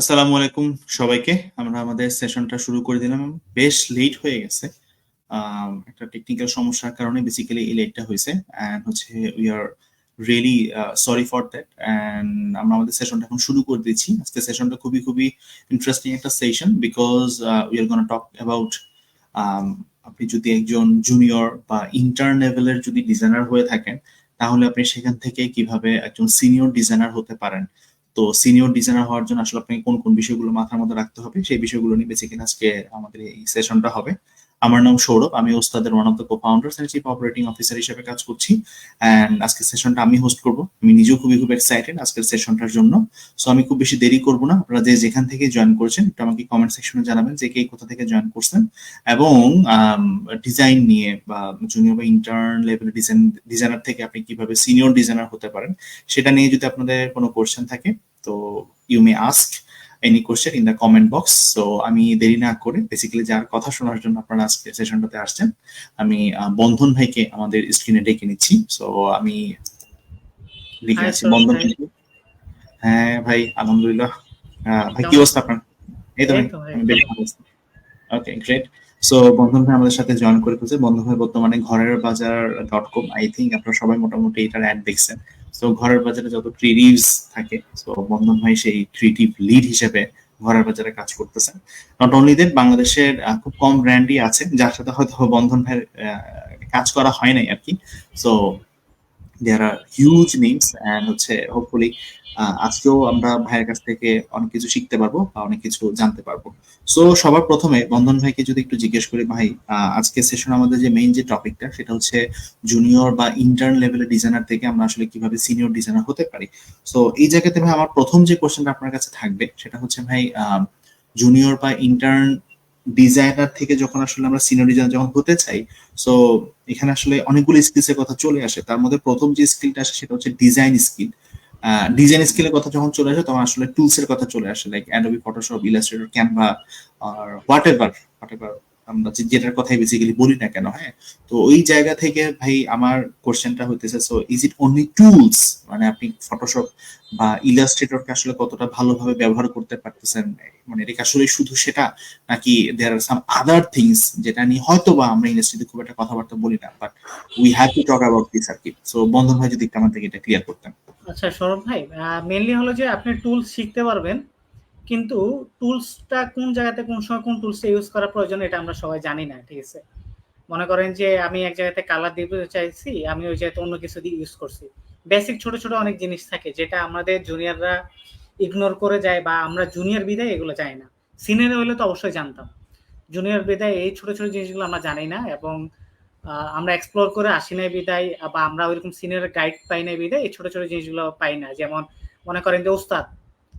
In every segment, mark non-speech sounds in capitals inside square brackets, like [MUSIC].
আসসালামু আলাইকুম সবাইকে। আমরা আমাদের সেশনটা শুরু করে দিলাম। বেশ লেট হয়ে গেছে। একটা টেকনিক্যাল সমস্যার কারণে বেসিক্যালি এই লেটটা হয়েছে। অ্যান্ড হচ্ছে we are really sorry for that and আমরা আমাদের সেশনটা এখন শুরু করে দিচ্ছি। আজকে সেশনটা খুবই খুবই ইন্টারেস্টিং একটা session because we are gonna talk about আপনি যদি একজন জুনিয়র বা ইন্টার্ন লেভেলের যদি ডিজাইনার হয়ে থাকেন, তাহলে আপনি সেখান থেকে কীভাবে একজন সিনিয়র ডিজাইনার হতে পারেন। তো সিনিয়র ডিজাইনার হওয়ার জন্য আসলে আপনাকে কোন কোন বিষয়গুলো মাথার মধ্যে রাখতে হবে, সেই বিষয়গুলো নিয়ে বেসিক্যালি আজকে আমাদের এই সেশনটা হবে। আমার নাম সৌরভ, আমি ওস্তাদের one of the co founders and chief operating officer হিসেবে কাজ করছি। অ্যান্ড আজকের সেশনটা আমি হোস্ট করব। আমি নিজেও খুবই, খুব এক্সাইটেড আজকের সেশনটার জন্য। সো আমি খুব বেশি দেরি করব না। আপনারা যে যেখান থেকে জয়েন করেছেন, একটু আমাকে কমেন্ট সেকশনে জানাবেন যে কে কোথা থেকে জয়েন করছেন। এবং ডিজাইন নিয়ে বা জুনিয়র বা ইন্টার্ন লেভেল ডিজাইন ডিজাইনার থেকে আপনি কীভাবে সিনিয়র ডিজাইনার হতে পারেন, সেটা নিয়ে যদি আপনাদের কোনো কোশ্চেন থাকে, তো you may ask any question in the comment box so আমি দেরি না করে বেসিক্যালি যার কথা শোনার জন্য আপনারা আজকে সেশনটাতে আসছেন আমি বন্ধন ভাইকে আমাদের স্ক্রিনে ডেকে নিচ্ছি। সো আমি লিখে আছি বন্ধন ভাই? হ্যাঁ ভাই আলহামদুলিল্লাহ। ভাই কি অবস্থা আপনার? এই তো ভাই ওকে গ্রেট সো বন্ধন ভাই আমাদের সাথে জয়েন করে ফেলছে। বন্ধন ভাই বর্তমানে ঘরের বাজার ডট কম আই থিঙ্ক আপনারা সবাই মোটামুটি এটার অ্যাড দেখছেন। সো ঘরের বাজারে যত ক্রিয়েটিভস থাকে সো বন্ধন ভাই সেই ক্রিয়েটিভ লিড হিসেবে ঘরের বাজারে কাজ করতেছেন নট অনলি দেন বাংলাদেশের খুব কম ব্র্যান্ডই আছে, যার সাথে হয়তো বন্ধন ভাইয়ের কাজ করা হয় নাই আর কি so there are huge names and হচ্ছে হোপফুলি আজকেও আমরা ভাইয়ের কাছ থেকে অনেক কিছু শিখতে পারব বা অনেক কিছু জানতে পারব। সো সবার প্রথমে বন্ধন ভাইকে যদি একটু জিজ্ঞেস করি, ভাই আজকে সেশন আমাদের যে মেইন যে টপিকটা সেটা হচ্ছে জুনিয়র বা ইন্টার্ন লেভেলের ডিজাইনার থেকে আমরা আসলে কীভাবে সিনিয়র ডিজাইনার হতে পারি। সো এই জায়গাতে ভাই, আমার প্রথম যে কোশ্চেনটা আপনার কাছে থাকবে, সেটা হচ্ছে ভাই জুনিয়র বা ইন্টার্ন ডিজাইনার থেকে যখন আসলে আমরা সিনিয়র ডিজাইনার যখন হতে চাই সো এখানে আসলে অনেকগুলো স্কিলস এর কথা চলে আসে। তার মধ্যে প্রথম যে স্কিলটা আসে সেটা হচ্ছে ডিজাইন স্কিল ডিজাইন স্কিলের কথা যখন চলে আসে তখন আসলে টুলস এর কথা চলে আসে like Adobe Photoshop Illustrator Canva আর হোয়াট এভার হোয়াট এভার আমরা যেটার কথাই বেসিক্যালি বলি না কেন হ্যাঁ? তো ওই জায়গা থেকে ভাই আমার কোশ্চেনটা হইতেছে so is it only tools মানে আপনি ফটোশপ বা ইলাস্ট্রেটরকে আসলে কতটা ভালোভাবে ব্যবহার করতে পারতেছেন? মানে এটা আসলে শুধু সেটা? নাকি দেয়ার আর সাম আদার থিংস যেটা নিয়ে হয়তো বা আমরা ইন্ডাস্ট্রিতে খুব একটা কথাবার্তা বলি না but we have to talk about this আর কি। সো বন্ধন ভাই যদি একটু আমাদের এটা ক্লিয়ার করতেন। আচ্ছা সৌরভ ভাই মেনলি হলো যে আপনি টুলস শিখতে পারবেন কিন্তু টুলসটা কোন জায়গাতে, কোন সময় কোন টুলসটা ইউজ করা প্রয়োজন, এটা আমরা সবাই জানি না, ঠিক আছে? মনে করেন যে আমি এক জায়গাতে কালার দিতে চাইছি, আমি ওই জায়গাতে অন্য কিছু দিয়ে ইউজ করছি। বেসিক ছোট ছোট অনেক জিনিস থাকে যেটা আমাদের জুনিয়ররা ইগনোর করে যায় বা আমরা জুনিয়র বিদায় এগুলো জানি না। সিনিয়র হলে তো অবশ্যই জানতাম। জুনিয়র বিদায় এই ছোট ছোট জিনিসগুলো আমরা জানি না এবং আমরা এক্সপ্লোর করে আসি নাই বিদায় বা আমরা ওইরকম সিনিয়র গাইড পাই নাই বিদায় এই ছোট ছোট জিনিসগুলো পাই না। যেমন মনে করেন যে ওস্তাদ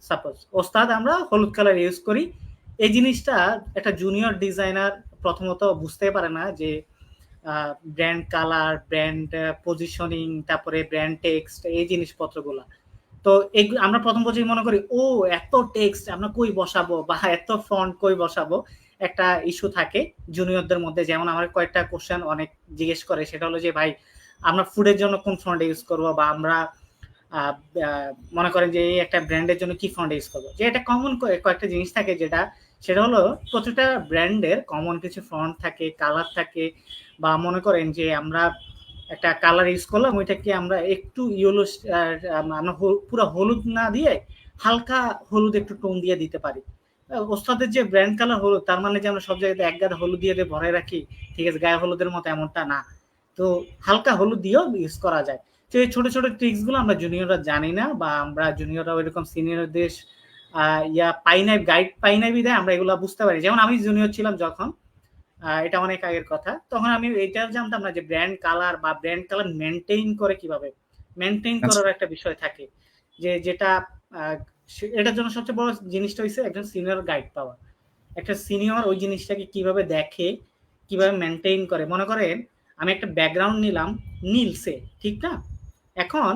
সাপোজ ওস্তাদ, আমরা হলুদ কালার ইউজ করি। এই জিনিসটা একটা জুনিয়র ডিজাইনার প্রথমত বুঝতে পারে না যে ব্র্যান্ড কালার ব্র্যান্ড পজিশনিং তারপরে ব্র্যান্ড টেক্সট এই জিনিসপত্রগুলো। তো এগ- আমরা প্রথম পর্যায়ে মনে করি, ও, এত টেক্সট আমরা কই বসাবো? বা এত ফন্ট কই বসাবো? একটা ইস্যু থাকে জুনিয়রদের মধ্যে। যেমন আমার কয়েকটা কোশ্চেন অনেক জিজ্ঞেস করে, সেটা হলো যে, ভাই, আমরা ফুডের জন্য কোন ফন্ট ইউজ করব? বা আমরা মনে করেন যে এই একটা ব্র্যান্ডের জন্য কি ফন্ট ইউজ করব? যে এটা কমন কয়েকটা জিনিস থাকে যেটা, সেটা হলো প্রতিটা ব্র্যান্ডের কমন কিছু ফন্ট থাকে কালার থাকে, বা মনে করেন যে আমরা একটা কালার ইউজ করলাম, ওইটাকে আমরা একটু ইয়েলো আমরা পুরো হলুদ না দিয়ে হালকা হলুদ একটু টোন দিয়ে দিতে পারি। ওস্তাদের যে ব্র্যান্ড কালার হলুদ, তার মানে যে আমরা সব জায়গাতে এক গাদা হলুদ দিয়ে দিয়ে ভরে রাখি, ঠিক আছে, গায়ে হলুদের মতো এমনটা না। তো হালকা হলুদ দিয়েও ইউজ করা যায়। তো এই ছোট ছোট ট্রিক্সগুলো আমরা জুনিয়ররা জানি না বা আমরা জুনিয়ররা ওইরকম সিনিয়রদের ইয়া পাই নাই গাইড পাই নাই বিধায় আমরা এগুলো বুঝতে পারি। যেমন আমি জুনিয়র ছিলাম যখন এটা অনেক আগের কথা। তখন আমি এটা জানতাম না যে ব্র্যান্ড কালার বা ব্র্যান্ড কালার মেনটেইন করে কীভাবে মেনটেইন আচ্ছা। করার একটা বিষয় থাকে। যে যেটা এটার জন্য সবচেয়ে বড় জিনিসটা হচ্ছে একজন সিনিয়র গাইড পাওয়া। একটা সিনিয়র ওই জিনিসটাকে কীভাবে দেখে কীভাবে মেনটেইন করে। মনে করেন আমি একটা ব্যাকগ্রাউন্ড নিলাম নীলসে ঠিক না? এখন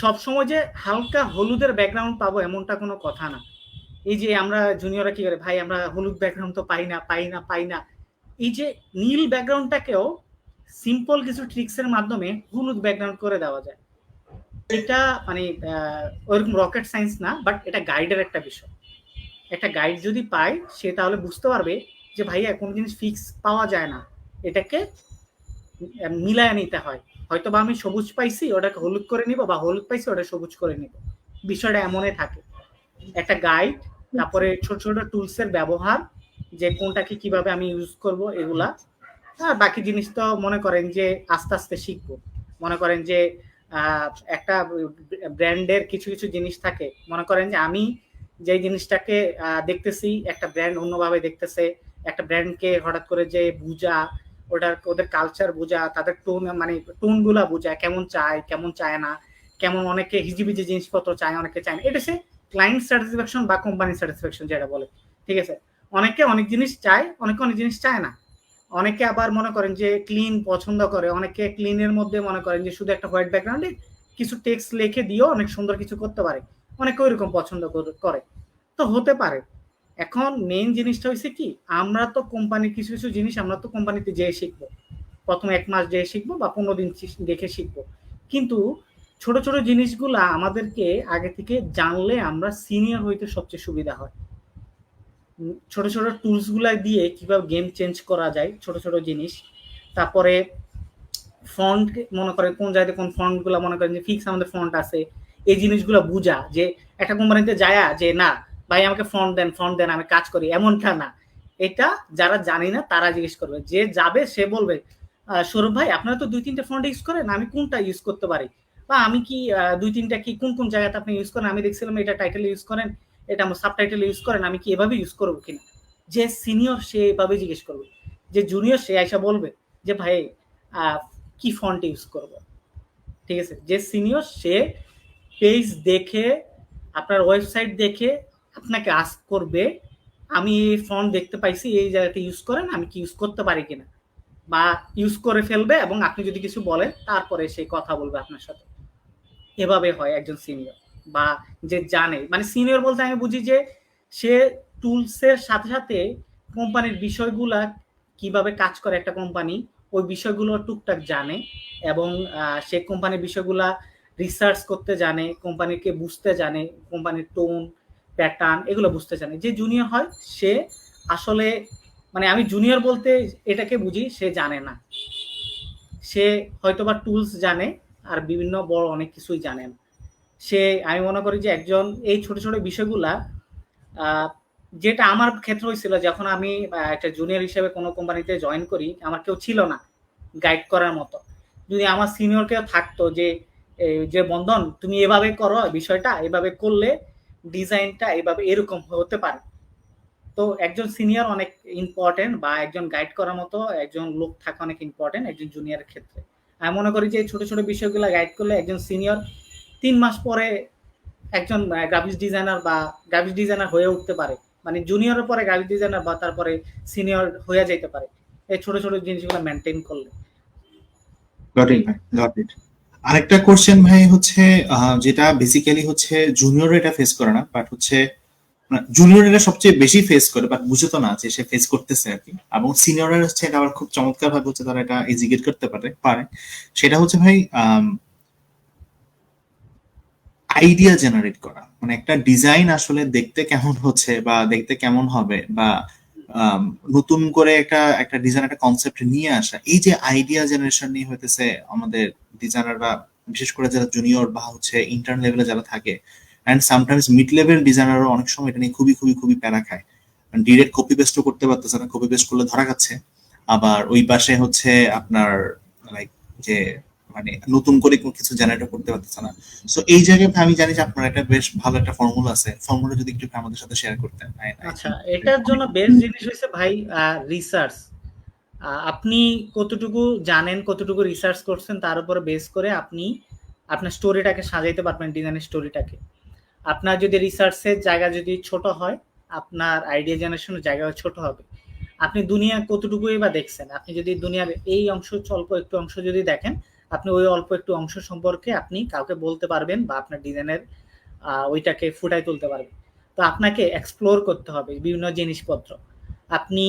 সবসময় যে হালকা হলুদের ব্যাকগ্রাউন্ড পাবো এমনটা কোনো কথা না। এই যে আমরা জুনিয়ররা কি করে, ভাই, আমরা হলুদ ব্যাকগ্রাউন্ড তো পাই না পাই না পাই না। এই যে নীল ব্যাকগ্রাউন্ডটাকেও সিম্পল কিছু ট্রিক্সের মাধ্যমে হলুদ ব্যাকগ্রাউন্ড করে দেওয়া যায়। এটা মানে ওইরকম রকেট সায়েন্স না বাট এটা গাইডের একটা বিষয়। একটা গাইড যদি পায়, সে তাহলে বুঝতে পারবে যে ভাইয়া কোন জিনিস ফিক্স পাওয়া যায় না। এটাকে মিলায় নিতে হয়। হয়তো বা আমি সবুজ পাইছি, ওটাকে হলুদ করে নিব বা হলুদ পাইছি, ওটা সবুজ করে নিব। বিষয়টা এমনই থাকে। একটা গাইড তারপরে ছোট ছোট টুলস এর ব্যবহার, যে কোনটাকে কীভাবে আমি ইউজ করব, এগুলা। আর বাকি জিনিস তো মনে করেন যে আস্তে আস্তে শিখব। মনে করেন যে একটা ব্র্যান্ডের কিছু কিছু জিনিস থাকে। মনে করেন যে আমি যে জিনিসটাকে দেখতেছি, একটা ব্র্যান্ড অন্যভাবে দেখতেছে, একটা ব্র্যান্ডকে হঠাৎ করে যে বুঝা ওটার, ওদের কালচার বোঝা, তাদের টোন মানে টোনগুলা বোঝা, কেমন চায় কেমন চায় না, কেমন অনেকে হিজিবিজি জিনিসপত্র চায়, অনেকে চায় না। এটা সে ক্লায়েন্ট স্যাটিসফ্যাকশন বা কোম্পানি স্যাটিসফ্যাকশন যেটা বলে। ঠিক আছে? অনেকে অনেক জিনিস চায়, অনেকে অনেক জিনিস চায় না। অনেকে আবার মনে করেন যে ক্লিন পছন্দ করে, অনেকে ক্লিনের মধ্যে মনে করেন যে শুধু একটা হোয়াইট ব্যাকগ্রাউন্ডে কিছু টেক্সট লিখে দিয়েও অনেক সুন্দর কিছু করতে পারে। অনেকে ওইরকম পছন্দ করে। তো হতে পারে। এখন মেইন জিনিসটা হয়েছে কি, আমরা তো কোম্পানির কিছু কিছু জিনিস আমরা তো কোম্পানিতে যেয়ে শিখব। প্রথম এক মাস যেয়ে শিখব বা পনেরো দিন দেখে শিখব। কিন্তু ছোট ছোট জিনিসগুলা আমাদেরকে আগে থেকে জানলে আমরা সিনিয়র হইতে সবচেয়ে সুবিধা হয়। ছোট ছোট টুলসগুলা দিয়ে কীভাবে গেম চেঞ্জ করা যায়, ছোট ছোট জিনিস। তারপরে ফন্ট মনে করে কোন জায়গায় কোন ফন্টগুলা মনে করেন যে ফিক্স আমাদের ফন্ট আছে, এই জিনিসগুলো বুঝা যে একটা কোম্পানিতে যায় যে না ভাই, আমাকে ফন্ট দেন ফন্ট দেন, আমি কাজ করি। এমনটা না। এটা যারা জানি না, তারা জিজ্ঞেস করবে। যে যাবে, সে বলবে সৌরভ ভাই, আপনারা তো দুই, তিনটা ফন্ট ইউজ করেন, আমি কোনটা ইউজ করতে পারি? বা আমি কি দুই, তিনটা কি, কোন কোন জায়গাতে আপনি ইউজ করেন? আমি দেখছিলাম এটা টাইটেল ইউজ করেন, এটা আমার সাব টাইটেল ইউজ করেন, আমি কি এভাবে ইউজ করব কিনা? যে সিনিয়র সে এভাবে জিজ্ঞেস করবে। যে জুনিয়র সে আইসা বলবে যে, ভাই কি ফন্ট ইউজ করব? ঠিক আছে? যে সিনিয়র সে পেজ দেখে, আপনার ওয়েবসাইট দেখে আপনাকে আস করবে, আমি এই ফন্ট দেখতে পাইছি, এই জায়গাতে ইউজ করেন, আমি কি ইউজ করতে পারি কিনা? বা ইউজ করে ফেলবে এবং আপনি যদি কিছু বলেন, তারপরে সে কথা বলবে আপনার সাথে। এভাবে হয় একজন সিনিয়র বা যে জানে। মানে সিনিয়র বলতে আমি বুঝি যে, সে টুলসের সাথে সাথে কোম্পানির বিষয়গুলা কীভাবে কাজ করে একটা কোম্পানি ওই বিষয়গুলো টুকটাক জানে এবং সে কোম্পানির বিষয়গুলা রিসার্চ করতে জানে কোম্পানিকে বুঝতে জানে কোম্পানির টোন প্যাটার্ন এগুলো বুঝতে জানে। যে জুনিয়র হয়, সে আসলে মানে আমি জুনিয়র বলতে এটাকে বুঝি, সে জানে না। সে হয়তো বা টুলস জানে, আর বিভিন্ন বড় অনেক কিছুই জানে না সে, আমি মনে করি যে একজন, এই ছোট ছোট বিষয়গুলা যেটা আমার ক্ষেত্রে হয়েছিল, যখন আমি একটা জুনিয়র হিসেবে কোনো কোম্পানিতে জয়েন করি, আমার কেউ ছিল না গাইড করার মতো। যদি আমার সিনিয়র কেউ থাকতো যে যে বন্ধন, তুমি এভাবে করো বিষয়টা, এভাবে করলে ডিজাইনটা এভাবে এরকম হতে পারে। তো একজন সিনিয়র অনেক ইম্পর্টেন্ট বা একজন গাইড করার মতো একজন লোক থাকা অনেক ইম্পর্টেন্ট একজন জুনিয়রের ক্ষেত্রে। আমি মনে করি যে ছোট ছোট বিষয়গুলো গাইড করলে একজন সিনিয়র তিন মাস পরে একজন গ্রাফিক্স ডিজাইনার বা গ্রাফিক্স ডিজাইনার হয়ে উঠতে পারে। মানে জুনিয়রের পরে গ্রাফিক্স ডিজাইনার বা তারপরে সিনিয়র হয়ে যেতে পারে। এই ছোট ছোট জিনিসগুলো মেনটেন করলে। আরেকটা কোশ্চেন ভাই হচ্ছে যেটা বেসিক্যালি হচ্ছে জুনিয়র এটা ফেস করে না বাট হচ্ছে জুনিয়র এটা সবচেয়ে বেশি ফেস করে বাট বুঝে তো না যে সে ফেস করতেছে আর কি। এবং সিনিয়ররা হচ্ছে এটা আবার খুব চমৎকার ভাবে হচ্ছে তারা এটা এজিকেট করতে পারে পারে। সেটা হচ্ছে ভাই আইডিয়া জেনারেট করা। মানে একটা ডিজাইন আসলে দেখতে কেমন হচ্ছে বা দেখতে কেমন হবে বা নতুন করে একটা একটা ডিজাইন একটা কনসেপ্ট নিয়ে আসা, এই যে আইডিয়া জেনারেশন নিয়ে হইতেছে আমাদের ডিজাইনার ডিজাইনাররা বিশেষ করে যারা জুনিয়র বা হচ্ছে ইন্টার্ন লেভেলে যারা থাকে অ্যান্ড সামটাইমস মিড লেভেল ডিজাইনারও অনেক সময় এটা নিয়ে খুবই খুবই খুবই প্যারা খায়। ডিরেক্ট কপি পেস্টও করতে পারতেছে না কপি পেস্ট করলে ধরা যাচ্ছে আবার ওই পাশে হচ্ছে আপনার লাইক যে মানে নতুন করে কিছু জেনারেট করতে পারতেছে না। সো এই জায়গায় আমি জানি যে আপনার একটা বেশ ভালো একটা ফর্মুলা আছে। ফর্মুলা যদি একটু আমাদের সাথে শেয়ার করতেন আচ্ছা এটার জন্য বেস্ট জিনিস হইছে ভাই রিসার্চ আপনি কতটুকু জানেন কতটুকু রিসার্চ করছেন তার উপরে বেস করে আপনি আপনার স্টোরিটাকে সাজাইতে পারবেন ডিজাইনের স্টোরিটাকে আপনার যদি রিসার্চের জায়গা যদি ছোট হয় আপনার আইডিয়া জেনারেশনের জায়গা ছোট হবে। আপনি দুনিয়া কতটুকুই বা দেখছেন? আপনি যদি দুনিয়ার এই অংশ অল্প একটু অংশ যদি দেখেন আপনি ওই অল্প একটু অংশ সম্পর্কে আপনি কাউকে বলতে পারবেন বা আপনার ডিজাইনের ওইটাকে ফুটাই তুলতে পারবেন। তো আপনাকে এক্সপ্লোর করতে হবে বিভিন্ন জিনিসপত্র। আপনি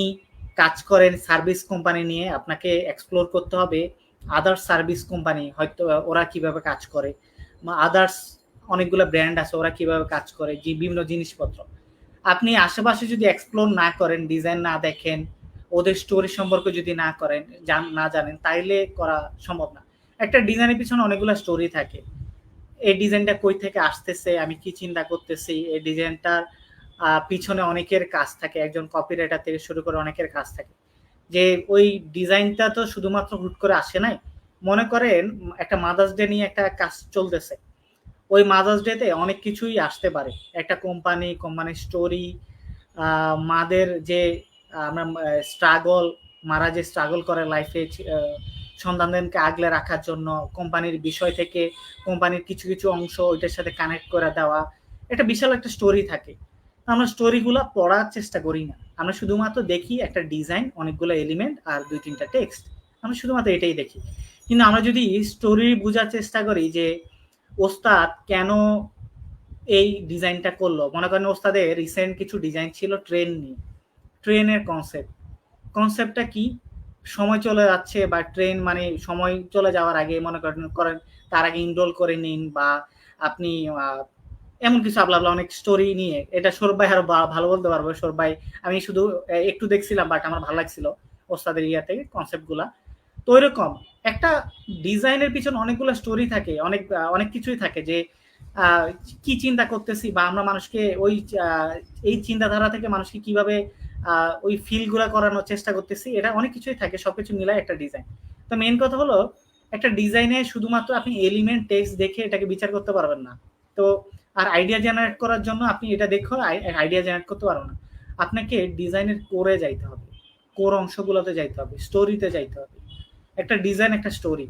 কাজ করেন সার্ভিস কোম্পানি নিয়ে, আপনাকে এক্সপ্লোর করতে হবে আদার্স সার্ভিস কোম্পানি হয়তো ওরা কীভাবে কাজ করে বা আদার্স অনেকগুলো ব্র্যান্ড আছে, ওরা কীভাবে কাজ করে যে বিভিন্ন জিনিসপত্র। আপনি আশেপাশে যদি এক্সপ্লোর না করেন ডিজাইন না দেখেন, ওদের স্টোরি সম্পর্কে যদি না করেন না জানেন, তাইলে করা সম্ভব না। একটা ডিজাইনের পিছনে অনেকগুলো স্টোরি থাকে। এই ডিজাইনটা কই থেকে আসতেছে, আমি কি চিন্তা করতেছি? এই ডিজাইনটার পিছনে অনেকের কাজ থাকে, একজন কপিরাইটার থেকে শুরু করে অনেকের কাজ থাকে। যে ওই ডিজাইনটা তো শুধুমাত্র হুট করে আসে নাই। মনে করেন, একটা মাদার্স ডে নিয়ে একটা কাজ চলতেছে। ওই মাদার্স ডেতে অনেক কিছুই আসতে পারে। একটা কোম্পানি কোম্পানির স্টোরি মাদের যে, আমরা স্ট্রাগল মারা যে স্ট্রাগল করে লাইফে সন্তানদেরকে আগলে রাখার জন্য, কোম্পানির বিষয় থেকে, কোম্পানির কিছু কিছু অংশ ওইটার সাথে কানেক্ট করে দেওয়া একটা বিশাল একটা স্টোরি থাকে। আমরা স্টোরিগুলো পড়ার চেষ্টা করি না। আমরা শুধুমাত্র দেখি একটা ডিজাইন অনেকগুলো এলিমেন্ট আর দুই তিনটা টেক্সট আমরা শুধুমাত্র এটাই দেখি। কিন্তু আমরা যদি স্টোরি বোঝার চেষ্টা করি যে, ওস্তাদ কেন এই ডিজাইনটা করল? মনে করেন ওস্তাদের রিসেন্ট কিছু ডিজাইন ছিল ট্রেন নিয়ে। ট্রেনের কনসেপ্ট কনসেপ্টটা কি? সময় চলে যাচ্ছে বা ট্রেন মানে সময় চলে যাওয়ার আগে মনে করেন করেন তার আগে ইনরোল করে নিন বা আপনি এমন কিছু আবলা অনেক স্টোরি নিয়ে, এটা সৌরভ ভাই আরও ভালো বলতে পারব। সৌরভ ভাই, আমি শুধু একটু দেখছিলাম বাট আমার ভালো লাগছিল ওস্তাদের ইয়া থেকে কনসেপ্টগুলা। তো এরকম একটা ডিজাইনের পিছনে অনেকগুলো স্টোরি থাকে, অনেক অনেক কিছুই থাকে যে কি চিন্তা করতেছি বা আমরা মানুষকে ওই এই চিন্তাধারা থেকে মানুষকে কীভাবে ওই ফিলগুলো করানোর চেষ্টা করতেছি। এটা অনেক কিছুই থাকে, সবকিছু মিলায় একটা ডিজাইন তো মেন কথা হলো, একটা ডিজাইনে শুধুমাত্র আপনি এলিমেন্ট টেক্সট দেখে এটাকে বিচার করতে পারবেন না। তো আর আইডিয়া জেনারেট করার জন্য আপনি এটা দেখো আইডিয়া জেনারেট করতে পারবেন না। আপনাকে ডিজাইনের কোরে যাইতে হবে। কোর অংশগুলোতে যাইতে হবে স্টোরিতে যাইতে হবে। একটা ডিজাইন একটা স্টোরি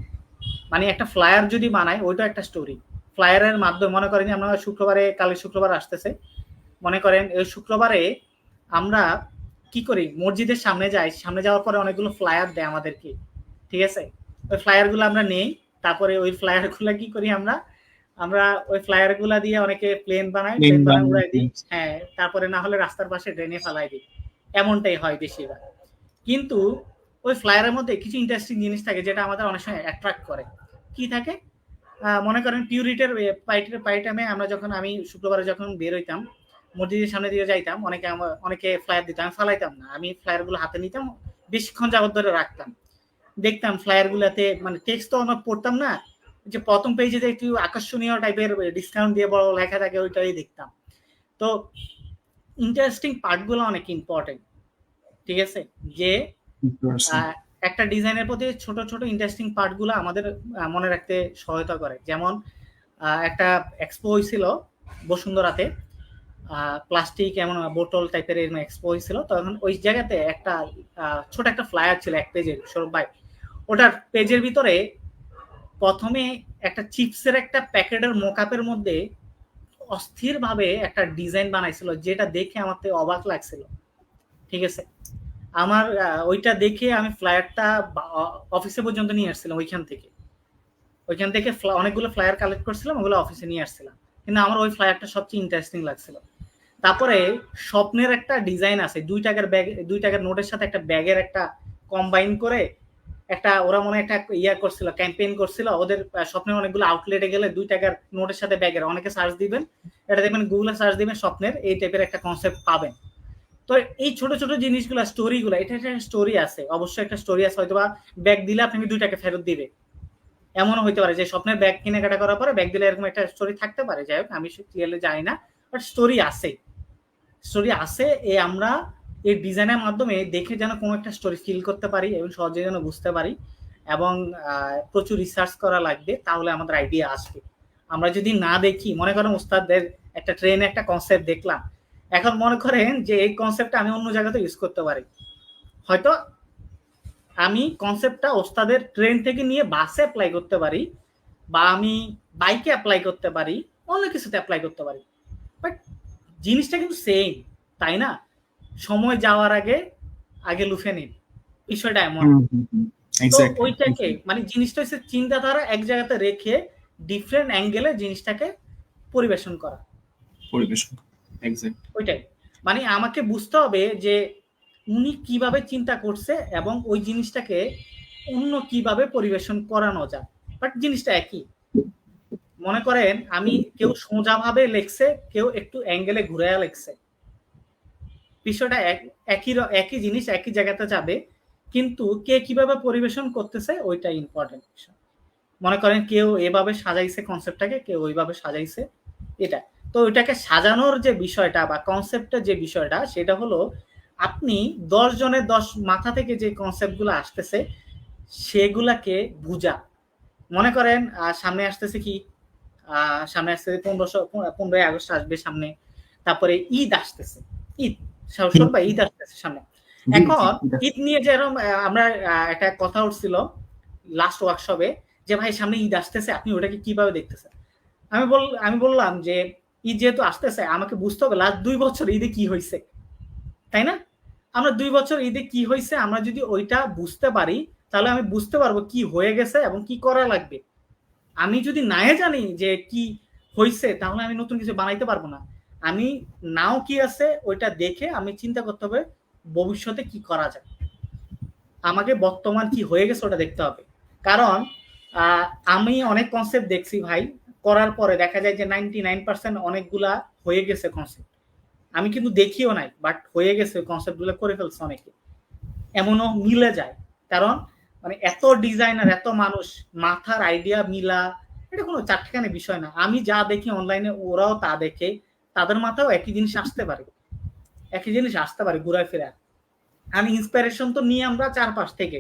মানে একটা ফ্লায়ার যদি বানায় ওইটা একটা স্টোরি ফ্লায়ারের মাধ্যমে, মনে করেন আমরা শুক্রবারে কালে শুক্রবার আসতেছে। মনে করেন, এই শুক্রবারে আমরা কি করি? মসজিদের সামনে যাই সামনে যাওয়ার পরে অনেকগুলো ফ্লায়ার দেয় আমাদেরকে ঠিক আছে? ওই ফ্লায়ারগুলো আমরা নেই তারপরে ওই ফ্লায়ারগুলা কি করি আমরা? আমরা ওই ফ্লায়ারগুলা দিয়ে অনেকে প্লেন বানাই প্লেন বানায়, দিই হ্যাঁ তারপরে না হলে রাস্তার পাশে ড্রেনে ফেলাই দিই এমনটাই হয় বেশিরভাগ। কিন্তু ওই ফ্লায়ারের মধ্যে কিছু ইন্টারেস্টিং জিনিস থাকে যেটা আমাদের অনেক সময় অ্যাট্রাক্ট করে। কি থাকে? আহ, মনে করেন পিউরিটের পাইটের পাইটামে আমরা যখন আমি শুক্রবারে যখন বের হইতাম মসজিদের সামনে দিয়ে যাইতাম অনেকে আমার অনেকে ফ্লায়ার দিতাম আমি ফালাইতাম না। আমি ফ্লায়ারগুলো হাতে নিতাম বেশিক্ষণ যাবত ধরে রাখতাম। দেখতাম ফ্লায়ার গুলাতে মানে টেক্সট তো আমরা পড়তাম না যে প্রথম পেজে একটু আকর্ষণীয় টাইপের ডিসকাউন্ট দিয়ে বড় লেখা থাকে ওইটাই দেখতাম। তো ইন্টারেস্টিং পার্টগুলো অনেক ইম্পর্টেন্ট ঠিক আছে? যে একটা ডিজাইনের প্রতি ছোট ছোট ইন্টারেস্টিং পার্টগুলো আমাদের মনে রাখতে সহায়তা করে। যেমন একটা এক্সপো হয়েছিল বসুন্ধরাতে। প্লাস্টিক এমন বোতল টাইপের এরকম এক্সপো হয়েছিল। তখন ওই জায়গাতে একটা ছোট একটা ফ্লায়ার ছিল এক পেজের সৌরভ ভাই। ওটার পেজের ভিতরে প্রথমে একটা চিপসের একটা প্যাকেটের মোকাপের মধ্যে অস্থির ভাবে একটা ডিজাইন বানাইছিল, যেটা দেখে আমার তো অবাক লাগছিল। ঠিক আছে? আমার ওইটা দেখে আমি ফ্লায়ারটা অফিসে পর্যন্ত নিয়ে আসছিলাম ওইখান থেকে। ওইখান থেকে অনেকগুলো ফ্লায়ার কালেক্ট করছিলাম, ওগুলো অফিসে নিয়ে আসছিলাম। কিন্তু আমার ওই ফ্লায়ারটা সবচেয়ে ইন্টারেস্টিং লাগছিল। তারপরে স্বপ্নের একটা ডিজাইন আছে। দুই টাকার ব্যাগ দুই টাকার নোটের সাথে একটা ব্যাগের একটা কম্বাইন করে একটা, ওরা মনে একটা ইয়া করছিল ক্যাম্পেইন করছিল। ওদের স্বপ্নের অনেকগুলো আউটলেটে গেলে দুই টাকার নোটের সাথে ব্যাগের অনেকে সার্চ দিবেন, এটা দেখবেন গুগলে সার্চ দিবেন স্বপ্নের, এই টাইপের একটা কনসেপ্ট পাবেন। তো এই ছোট ছোট জিনিসগুলো স্টোরিগুলো এটা একটা স্টোরি আছে। অবশ্যই একটা স্টোরি আছে হয়তো বা ব্যাগ দিলে আপনাকে দুই টাকা ফেরত দিবে। এমনও হইতে পারে যে স্বপ্নের ব্যাগ কেনাকাটা করার পরে ব্যাগ দিলে এরকম একটা স্টোরি থাকতে পারে। যাই হোক, আমি ক্লিয়ারলি জানি না বাট স্টোরি আছে। স্টোরি আছে, এ আমরা এই ডিজাইনের মাধ্যমে দেখে যেন কোনো একটা স্টোরি ফিল করতে পারি এবং সহজে যেন বুঝতে পারি এবং প্রচুর রিসার্চ করা লাগবে, তাহলে আমাদের আইডিয়া আসবে। আমরা যদি না দেখি, মনে করেন উস্তাদদের একটা ট্রেনে একটা কনসেপ্ট দেখলাম, এখন মনে করেন যে এই কনসেপ্টটা আমি অন্য জায়গাতে ইউজ করতে পারি। হয়তো আমি কনসেপ্টটা ওস্তাদের ট্রেন থেকে নিয়ে বাসে অ্যাপ্লাই করতে পারি বা আমি বাইকে অ্যাপ্লাই করতে পারি, অন্য কিছুতে অ্যাপ্লাই করতে পারি। বাট জিনিসটা কিন্তু সেম তাই না? সময় যাওয়ার আগে আগে লুফে নিন। বিষয়টা এমন। ওইটাকে মানে জিনিসটা হচ্ছে চিন্তাধারা এক জায়গাতে রেখে ডিফারেন্ট অ্যাঙ্গেলে জিনিসটাকে পরিবেশন করা। পরিবেশন ওইটাই। মানে আমাকে বুঝতে হবে যে উনি কীভাবে চিন্তা করছে এবং ওই জিনিসটাকে অন্য কীভাবে পরিবেশন করানো যায়। বাট জিনিসটা একই। মনে করেন আমি কেউ সোজাভাবে লেখছে, কেউ একটু অ্যাঙ্গেলে ঘুরে লেখছে। বিষয়টা এক- একই একই জিনিস একই জায়গাতে যাবে, কিন্তু কে কীভাবে পরিবেশন করতেছে ওইটা ইম্পর্টেন্ট বিষয়। মনে করেন কেউ এভাবে সাজাইছে কনসেপ্টটাকে কেউ ওইভাবে সাজাইছে এটা। তো ওইটাকে সাজানোর যে বিষয়টা বা কনসেপ্টের যে বিষয়টা, সেটা হলো আপনি দশ জনের দশ মাথা থেকে যে কনসেপ্টগুলো আসতেছে, সেগুলাকে বুঝা। মনে করেন সামনে আসতেছে কি সামনে আসতেছে পনেরোশো পনেরোই আগস্ট আসবে সামনে। তারপরে ঈদ আসতেছে। ঈদ সরস্বত বা ঈদ আসতেছে সামনে। এখন ঈদ নিয়ে যেরকম আমরা একটা কথা উঠছিল লাস্ট ওয়ার্কশপে যে ভাই সামনে ঈদ আসতেছে আপনি ওটাকে কীভাবে দেখতেছেন? আমি বল আমি বললাম যে ঈদ যেহেতু আসতেছে আমাকে বুঝতে হবে লাস্ট দুই বছর ঈদে কি হয়েছে তাই না? আমরা দুই বছর ঈদে কি হয়েছে আমরা যদি ওইটা বুঝতে পারি তাহলে আমি বুঝতে পারব কি হয়ে গেছে এবং কি করা লাগবে। আমি যদি নাই জানি যে কি হয়েছে তাহলে আমি নতুন কিছু বানাইতে পারব না। আমি নাও কি আছে, ওইটা দেখে আমি চিন্তা করতে হবে ভবিষ্যতে কি করা যায়। আমাকে বর্তমান কি হয়ে গেছে ওটা দেখতে হবে। কারণ আমি অনেক কনসেপ্ট দেখছি ভাই, করার পরে দেখা যায় যে নাইনটি নাইন পার্সেন্ট অনেকগুলা হয়ে গেছে কনসেপ্ট আমি কিন্তু দেখিও নাই বাট হয়ে গেছে কনসেপ্টগুলো করে ফেলছে অনেকে। এমনও মিলে যায়। কারণ মানে এত ডিজাইনার এত মানুষ, মাথার আইডিয়া মিলা, এটা কোনো চারটিখানি বিষয় না। আমি যা দেখি অনলাইনে ওরাও তা দেখে, তাদের মাথাও একই জিনিস আসতে পারে। একই জিনিস আসতে পারে ঘুরায় ফেরা আমি ইন্সপিরেশন তো নিয়ে আমরা চারপাশ থেকে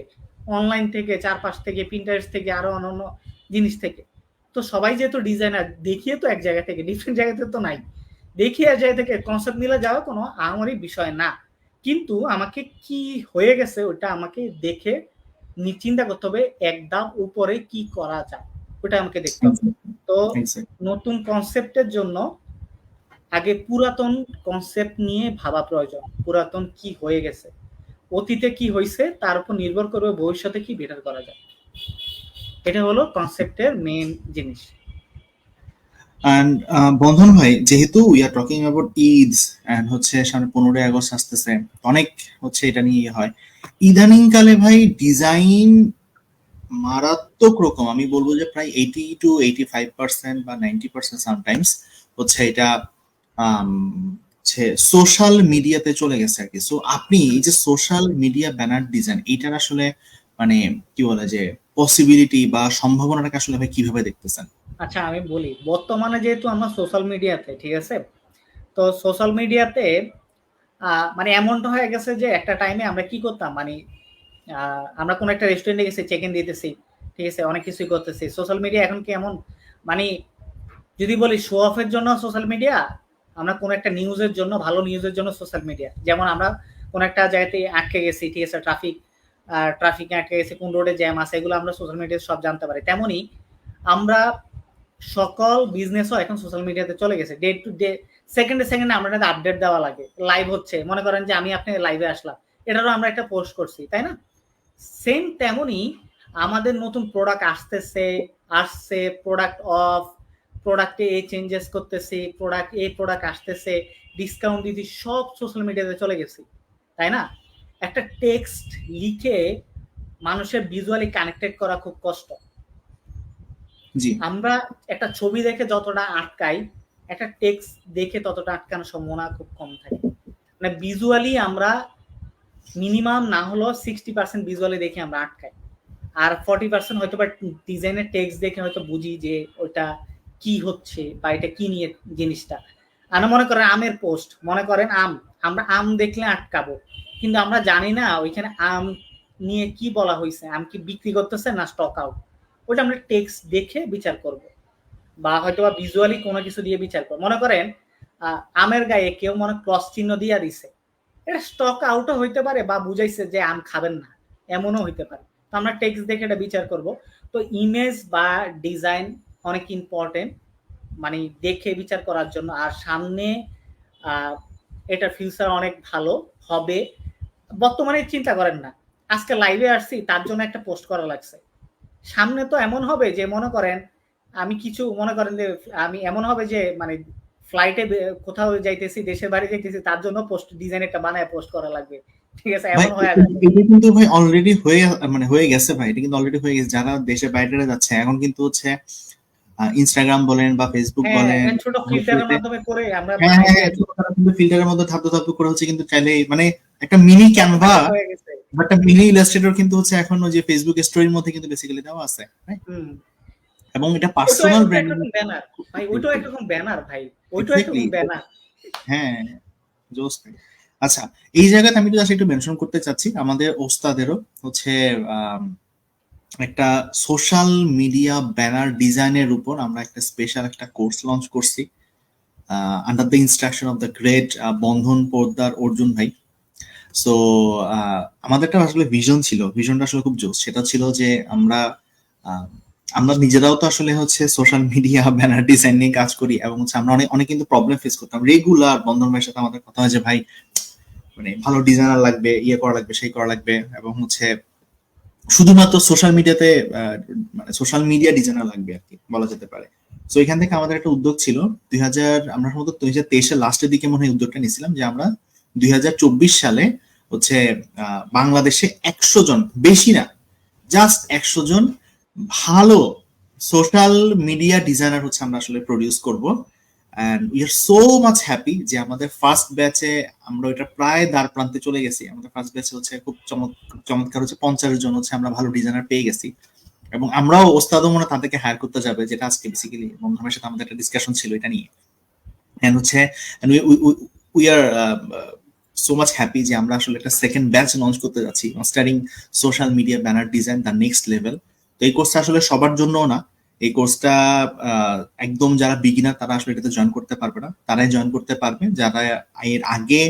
অনলাইন থেকে, চারপাশ থেকে প্রিন্টারেস্ট থেকে, আরও অন্যান্য জিনিস থেকে। তো সবাই যেহেতু ডিজাইনার দেখিয়ে তো এক জায়গা থেকে ডিফারেন্ট জায়গাতে তো নাই। দেখিয়ে এক জায়গা থেকে কনসেপ্ট মিলে যাওয়া কোনো আমারই বিষয় না। কিন্তু আমাকে কি হয়ে গেছে ওটা আমাকে দেখে চিন্তা করতে হবে এক ধাপ উপরে কি করা যায়। ওটা আমাকে দেখতে হবে। তো. নতুন কনসেপ্টের জন্য আগে পুরাতন কনসেপ্ট নিয়ে ভাবা প্রয়োজন। পুরাতন কি হয়ে গেছে? অতীতে কি হয়েছে তার উপর নির্ভর করবে ভবিষ্যতে কি বেটার করা যায়। এটা হলো কনসেপ্টের মেইন জিনিস। অ্যান্ড বন্ধন ভাই, যেহেতু we are talking about Eid and হচ্ছে সামনে পনেরোই আগস্ট আসতেছে, অনেক হচ্ছে এটা নিয়ে ইয়ে হয়। ইদানিং কালে ভাই ডিজাইন মারাত্মক রকম। আমি বলব যে প্রায় eighty two eighty five percent বা নাইনটি পার্সেন্ট সামটাইমস হচ্ছে এটা সোশ্যাল মিডিয়াতে চলে গেছে আর কি। সো আপনি এই যে সোশ্যাল মিডিয়া ব্যানার ডিজাইন এইটার আসলে মানে কি বলে যে পসিবিলিটি বা সম্ভাবনাটাকে আসলে ভাই কীভাবে দেখতেছেন? আচ্ছা আমি বলি। বর্তমানে যেহেতু আমরা সোশ্যাল মিডিয়াতে ঠিক আছে? তো সোশ্যাল মিডিয়াতে মানে এমনটা হয়ে গেছে যে একটা টাইমে আমরা কি করতাম? মানে আমরা কোনো একটা রেস্টুরেন্টে গেছি চেক ইন দিতেছি, ঠিক আছে, অনেক কিছুই করতেছি। সোশ্যাল মিডিয়া এখন কি এমন? মানে যদি বলি শো অফের জন্য সোশ্যাল মিডিয়া আমরা কোনো একটা নিউজের জন্য, ভালো নিউজের জন্য সোশ্যাল মিডিয়া যেমন আমরা কোনো একটা জায়গাতে আটকে গেছি, ঠিক আছে ট্রাফিক ট্রাফিকে আটকে গেছি, কোন রোডে জ্যাম আছে, এগুলো আমরা সোশ্যাল মিডিয়াতে সব জানতে পারি। তেমনই আমরা সকল বিজনেসও এখন সোশ্যাল মিডিয়াতে চলে গেছে। ডে টু ডে সেকেন্ডে সেকেন্ডে আমরা আপডেট দেওয়া লাগে। লাইভ হচ্ছে। মনে করেন যে আমি আপনি লাইভে আসলাম। এটারও আমরা একটা পোস্ট করছি তাই না? সেম তেমনি আমাদের নতুন প্রোডাক্ট আসতেছে আসছে প্রোডাক্ট অফ প্রোডাক্টে এই চেঞ্জেস করতেছি প্রোডাক্ট এই প্রোডাক্ট আসতেছে ডিসকাউন্ট দিদি সব সোশ্যাল মিডিয়াতে চলে গেছি তাই না? একটা টেক্সট লিখে মানুষের ভিজুয়ালি কানেক্টেড করা খুব কষ্ট। আমরা একটা ছবি দেখে যতটা আটকাই একটা টেক্সট দেখে ততটা আটকানোর সম্ভাবনা খুব কম থাকে। মানে ভিজুয়ালি আমরা মিনিমাম না হলেও সিক্সটি পার্সেন্ট ভিজুয়ালি দেখে আমরা আটকাই। আর ফর্টি পার্সেন্ট হয়তো বা ডিজাইনের টেক্সট দেখে হয়তো বুঝি যে ওটা কি হচ্ছে বা এটা কি নিয়ে জিনিসটা। আমরা মনে করেন আমের পোস্ট মনে করেন আম। আমরা আম দেখলে আটকাবো। কিন্তু আমরা জানি না ওইখানে আম নিয়ে কি বলা হয়েছে আম কি বিক্রি করতেছে না স্টক আউট ওটা আমরা টেক্সট দেখে বিচার করব। বা হয়তো বা ভিজুয়ালি কোনো কিছু দিয়ে বিচার করে। মনে করেন আমের গায়ে কেউ মনে ক্রস চিহ্ন দিয়া দিছে। এটা স্টক আউটও হইতে পারে বা বুঝাইছে যে আম খাবেন না। এমনও হইতে পারে। তো আমরা টেক্সট দেখে এটা বিচার করব। তো ইমেজ বা ডিজাইন অনেক ইম্পর্টেন্ট মানে দেখে বিচার করার জন্য। আর সামনে এটার ফিউচার অনেক ভালো হবে। বর্তমানে চিন্তা করেন না। আজকে লাইভে আসছি, তার জন্য একটা পোস্ট করা লাগছে। সামনে তো এমন হবে যে মনে করেন আমি কিছু মনে করেন যে আমি এমন হবে যে মানে ফ্লাইটে কোথাও যাইতেছি দেশের বাড়ি যাইতেছি তার জন্য পোস্ট ডিজাইন একটা বানায় পোস্ট করা লাগবে। ঠিক আছে এমন হয়ে এটা এটা কিন্তু ভাই অলরেডি হয়ে মানে হয়ে গেছে ভাই এটা কিন্তু অলরেডি হয়ে গেছে। যারা দেশের বাইরে যাচ্ছে এখন কিন্তু হচ্ছে ইনস্টাগ্রাম বলেন বা ফেসবুক হ্যাঁ বলেন ছোট ফিল্টারের মাধ্যমে করে আমরা হ্যাঁ বানাই। হ্যাঁ ফিল্টারের মধ্যে ধাপ ধাপ করে হচ্ছে কিন্তু চাইলে মানে একটা মিনি ক্যানভা একটা মিনি ইলাস্ট্রেটর কিন্তু হচ্ছে এখন যে ফেসবুক স্টোরির মধ্যে কিন্তু বেসিক্যালি দেওয়া আছে? এবং এটা পার্সোনাল ব্র্যান্ডিং ব্যানার ভাই ওইটাও একরকম ব্যানার ভাই। ওইটাও একরকম. ব্যানার হ্যাঁ জোস আচ্ছা এই জায়গাতে আমি জাস্ট একটু মেনশন করতে চাচ্ছি আমাদের ওস্তাদেরও হচ্ছে একটা সোশ্যাল মিডিয়া ব্যানার ডিজাইনের উপর আমরা একটা স্পেশাল একটা কোর্স লঞ্চ করছি under the instruction of the great Bandhan Poddar Arjun ভাই। সো আমাদেরটা আসলে ভিশন ছিল। ভিশনটা আসলে খুব জোস সেটা ছিল যে আমরা আমরা নিজেরাও তো আসলে হচ্ছে সোশ্যাল মিডিয়া ব্যানার ডিজাইন নিয়ে কাজ করি এবং হচ্ছে আমরা অনেক অনেক কিন্তু প্রবলেম ফেস করতাম। রেগুলার বন্ধন ভাইয়ের সাথে আমাদের কথা হয় যে, ভাই মানে ভালো ডিজাইনার লাগবে ইয়ে করা লাগবে, সেই করা লাগবে। এবং হচ্ছে শুধুমাত্র সোশ্যাল মিডিয়াতে মানে সোশ্যাল মিডিয়া ডিজাইনার লাগবে আর কি, বলা যেতে পারে। তো এখান থেকে আমাদের একটা উদ্যোগ ছিল। দুই হাজার, আমরা সম্ভবত দুই হাজার তেইশের লাস্টের দিকে মনে হয় উদ্যোগটা নিয়েছিলাম যে, আমরা দুই হাজার চব্বিশ সালে হচ্ছে বাংলাদেশে একশো জন, বেশি না জাস্ট একশো জন ভালো সোশ্যাল মিডিয়া ডিজাইনার হচ্ছে আমরা আসলে প্রডিউস করব। And we are so much happy যে আমাদের ফার্স্ট ব্যাচে আমরা ওইটা প্রায় দ্বার প্রান্তে চলে গেছি। আমাদের ফার্স্ট ব্যাচে হচ্ছে খুব চমৎকার হচ্ছে পঞ্চাশ জন হচ্ছে আমরা ভালো ডিজাইনার পেয়ে গেছি। এবং আমরাও ওস্তাদও মনে তাদেরকে হায়ার করতে যাবে যেটা আজকে বেসিক্যালি বন্ধুদের সাথে আমাদের একটা ডিসকাশন ছিল এটা নিয়ে। এন্ড হচ্ছে we are so much happy যে আমরা আসলে একটা সেকেন্ড ব্যাচ লঞ্চ করতে যাচ্ছি। Starring social media banner design the next level তো এই কোর্সটা আসলে সবার জন্য না। এই কোর্সটা একদম যারা বিগিনার তারা আসলে এটাতে জয়েন করতে পারবে না। তারাই জয়েন করতে পারবে। যারা এর আগে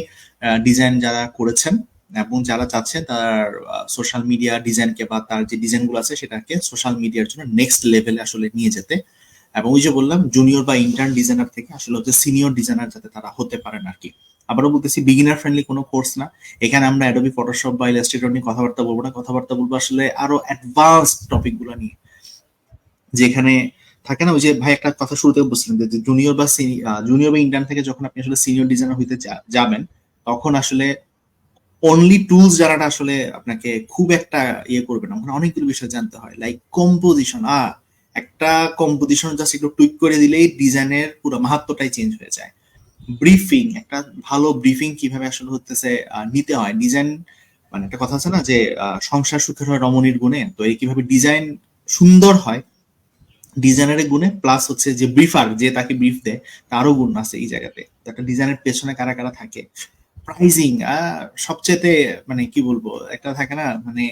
ডিজাইন যারা করেছেন এবং যারা চাচ্ছেন তার সোশ্যাল মিডিয়া ডিজাইনকে বা তার যে ডিজাইনগুলো আছে সেটাকে সোশ্যাল মিডিয়ার জন্য নেক্সট লেভেলে আসলে নিয়ে যেতে। এবং ওই যে বললাম জুনিয়র বা ইন্টার্ন ডিজাইনার থেকে আসলে হচ্ছে সিনিয়র ডিজাইনার যাতে তারা হতে পারেন আর কি। আবারও বলতেছি বিগিনার ফ্রেন্ডলি কোনো কোর্স না। এখানে আমরা অ্যাডোবি ফটোশপ বা ইলাস্ট্রেটর নিয়ে কথাবার্তা বলব না। কথাবার্তা বলব আসলে আরও অ্যাডভান্স টপিকগুলো নিয়ে। যেখানে থাকে না, ওই যে ভাই একটা কথা শুরুতে বলছিলেন যে জুনিয়র বা জুনিয়র বা ইন্টার্ন থেকে যখন আপনি আসলে সিনিয়র ডিজাইনার হইতে যাবেন, তখন আসলে অনলি টুলস যারা আসলে আপনাকে খুব একটা ইয়ে করবে না। ওখানে অনেকগুলো বিষয় জানতে হয় লাইক কম্পোজিশন আ, একটা কম্পোজিশন জাস্ট একটু টুইক করে দিলেই ডিজাইনের পুরো মাহাত্মটাই চেঞ্জ হয়ে যায়। ব্রিফিং একটা ভালো ব্রিফিং কীভাবে আসলে হতেছে নিতে হয়। ডিজাইন মানে একটা কথা আছে না যে সংসার সুখের হয় রমণীর গুণে, তো এই কীভাবে ডিজাইন সুন্দর হয় ডিজাইনারের গুণে প্লাস হচ্ছে যে ব্রিফার যে তাকে ব্রিফ দেয়, তারও গুণ আছে এই জায়গাতে। একটা ডিজাইনের পেছনে কারা কারা থাকে? প্রাইজিং সবচেয়ে মানে কি বলব, একটা থাকে না মানে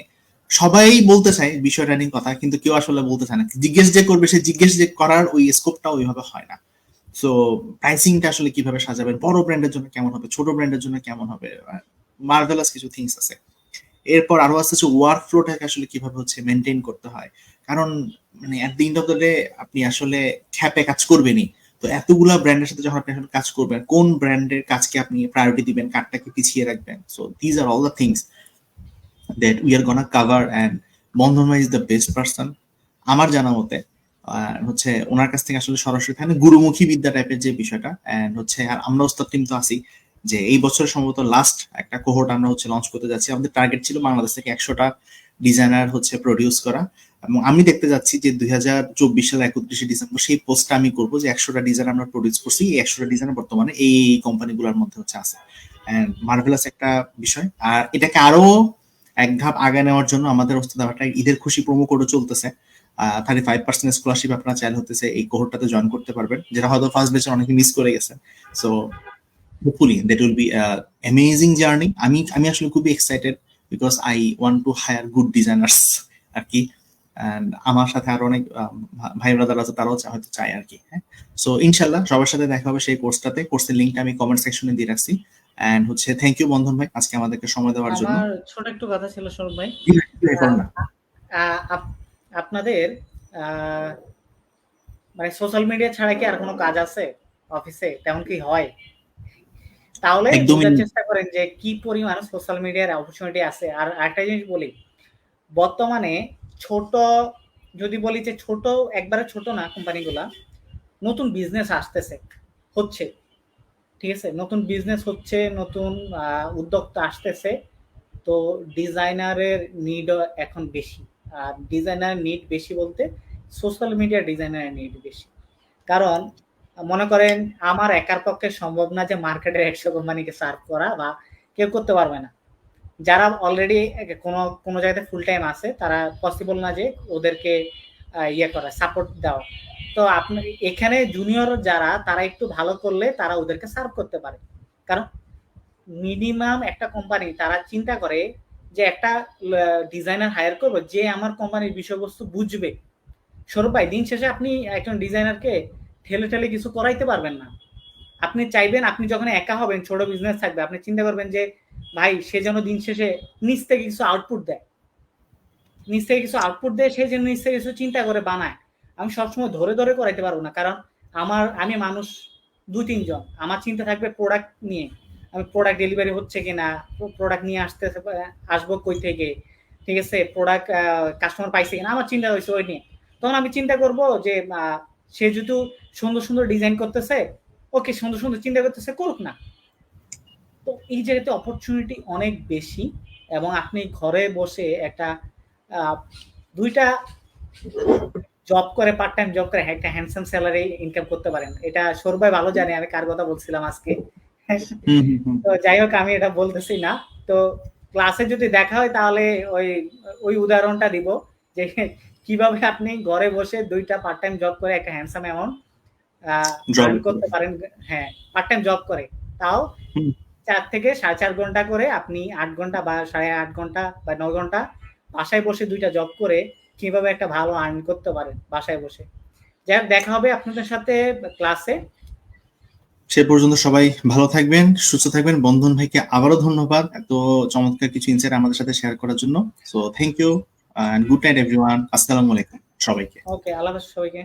সবাই বলতে চায় বিষয়টা নিয়ে কথা, কিন্তু কেউ আসলে বলতে চায় না। জিজ্ঞেস যে করবে, সে জিজ্ঞেস যে করার ওই স্কোপটা ওইভাবে হয় না। সো প্রাইসিংটা আসলে কীভাবে সাজাবেন? বড় ব্র্যান্ডের জন্য কেমন হবে? ছোট ব্র্যান্ডের জন্য কেমন হবে? মার্ভেলাস কিছু থিংস আছে। এরপর আরও আসতে হচ্ছে ওয়ার্ক ফ্লোটাকে আসলে কীভাবে হচ্ছে মেনটেন করতে হয়? কারণ মানে at the end of the day আপনি আসলে খ্যাপে কাজ করবেনই। তো এতগুলা ব্র্যান্ডের সাথে যখন আপনি আসলে কাজ করবেন, কোন ব্র্যান্ডের কাজকে আপনি প্রায়োরিটি দিবেন? কারটাকে পিছিয়ে রাখবেন? So these are all the things that we are gonna cover and Bandhan is the best person আমার জানা মতে হচ্ছে ওনার কাছ থেকে আসলে সরাসরি থাকে গুরুমুখী বিদ্যা টাইপের যে বিষয়টা। অ্যান্ড হচ্ছে আর আমরা ওস্তাদ টিম তো আছি যে এই বছর সম্ভবত লাস্ট একটা কোহোর্ট আমরা হচ্ছে লঞ্চ করতে যাচ্ছি। আমাদের টার্গেট ছিল বাংলাদেশ থেকে একশোটা ডিজাইনার হচ্ছে প্রডিউস করা। এবং আমি দেখতে যাচ্ছি যে দুই হাজার চব্বিশ সালে একত্রিশে ডিসেম্বর সেই পোস্টটা আমি করব যে একশোটা ডিজাইন আমরা প্রডিউস করছি। এই একশোটা ডিজাইন বর্তমানে এই কোম্পানিগুলোর মধ্যে হচ্ছে আছে। মার্ভেলাস একটা বিষয়। আর এটাকে আরও এক ধাপ আগে নেওয়ার জন্য আমাদের ব্যাপারটা ঈদের খুশি প্রোমো কোডও চলতেছে। থার্টি ফাইভ পার্সেন্ট স্কলারশিপ আপনারা চাইলে হতেছে এই কোহরটাতে জয়েন করতে পারবেন যেটা হয়তো ফার্স্ট বেচে অনেকে মিস করে গেছে। So hopefully that will be amazing journey আমি আমি আসলে খুবই excited because I want to hire good designers আর কি অ্যান্ড আমার সাথে আরও অনেক ভাই ব্রাদার আছে তারাও হয়তো চায় আর কি হ্যাঁ। সো ইনশাল্লাহ সবার সাথে দেখা হবে সেই কোর্সটাতে কোর্সের লিঙ্কটা আমি কমেন্ট সেকশনে দিয়ে রাখছি। এন্ড হচ্ছে থ্যাংক ইউ বন্ধন ভাই আজকে আমাদেরকে সময় দেওয়ার জন্য। আমার ছোট একটু কথা ছিল সৌরভ ভাই। আপনাদের মানে সোশ্যাল মিডিয়া ছাড়া কি আর কোনো কাজ আছে অফিসে তেমন কি হয়? তাহলে চেষ্টা করেন যে কি পরিমাণ সোশ্যাল মিডিয়ার অপরচুনিটি আছে। আর একটা জিনিস বলি বর্তমানে ছোট যদি বলি যে ছোট একবারে ছোট না কোম্পানিগুলা নতুন বিজনেস আসতেছে হচ্ছে। ঠিক আছে? নতুন বিজনেস হচ্ছে নতুন উদ্যোক্তা আসতেছে। তো ডিজাইনারের নিড এখন বেশি। আর ডিজাইনার নিড বেশি বলতে সোশ্যাল মিডিয়া ডিজাইনার নিড বেশি। কারণ মনে করেন আমার একার পক্ষে সম্ভব না যে মার্কেটের একশো কোম্পানিকে সার্ভ করা বা কেউ করতে পারবে না। যারা অলরেডি কোনো কোনো জায়গাতে ফুল টাইম আছে, তারা পসিবল না যে ওদেরকে ইয়ে করা সাপোর্ট দেওয়া। তো আপনি, এখানে জুনিয়র যারা, তারা একটু ভালো করলে তারা ওদেরকে সার্ভ করতে পারে। কারণ মিনিমাম একটা কোম্পানি তারা চিন্তা করে যে একটা ডিজাইনার হায়ার করব, যে আমার কোম্পানির বিষয়বস্তু বুঝবে। সৌরভ ভাই, দিন শেষে আপনি একজন ডিজাইনারকে ঠেলে ঠেলে কিছু করাইতে পারবেন না। আপনি চাইবেন, আপনি যখন একা হবেন, ছোট বিজনেস থাকবে, আপনি চিন্তা করবেন যে, ভাই, সে যেন দিন শেষে নিচ থেকে কিছু আউটপুট দেয়। নিচ থেকে কিছু আউটপুট দেয়, সে যেন নিচ থেকে কিছু চিন্তা করে বানায়। আমি সবসময় ধরে ধরে করাইতে পারব না, কারণ আমার, আমি মানুষ দুই তিনজন আমার চিন্তা থাকবে প্রোডাক্ট নিয়ে। আমি প্রোডাক্ট ডেলিভারি হচ্ছে কিনা প্রোডাক্ট নিয়ে আসতে আসব কই থেকে? ঠিক আছে প্রোডাক্ট কাস্টমার পাইছে কিনা? আমার চিন্তা হয়েছে ওই নিয়ে। তখন আমি চিন্তা করব যে সে যেহেতু সুন্দর সুন্দর ডিজাইন করতেছে ওকে সুন্দর সুন্দর চিন্তা করতেছে, করুক না। তো এই জায়গাতে অপরচুনিটি অনেক বেশি এবং আপনি ঘরে বসে একটা দুইটা জব করে পার্ট টাইম জব করে, একটা হ্যান্ডসাম স্যালারি ইনকাম করতে পারেন। এটা সর্বাই ভালো জানে, আমি কার কথা বলছিলাম আজকে। তো যাই হোক আমি এটা বলতেছি না। তো ক্লাসে যদি দেখা হয় তাহলে ওই ওই উদাহরণটা দিব যে [LAUGHS] কীভাবে আপনি ঘরে বসে দুইটা পার্ট টাইম জব করে একটা হ্যান্ডসাম অ্যামাউন্ট Job করতে পারেন। হ্যাঁ পার্ট টাইম জব করে। তাও চার থেকে সাড়ে চার ঘণ্টা করে আপনি আট ঘণ্টা বা সাড়ে আট ঘণ্টা বা নয় ঘণ্টা বাসায় বসে দুইটা জব করে কীভাবে একটা ভালো আর্ন করতে পারেন বাসায় বসে। যাই দেখা হবে আপনাদের সাথে ক্লাসে সে পর্যন্ত সবাই ভালো থাকবেন, সুস্থ থাকবেন। বন্ধন ভাইকে আবারও ধন্যবাদ এত চমৎকার কিছু ইনসাইট আমাদের সাথে শেয়ার করার জন্য। So thank you good night everyone আসসালামু আলাইকুম সবাইকে। ওকে আল্লাহ সবাইকে।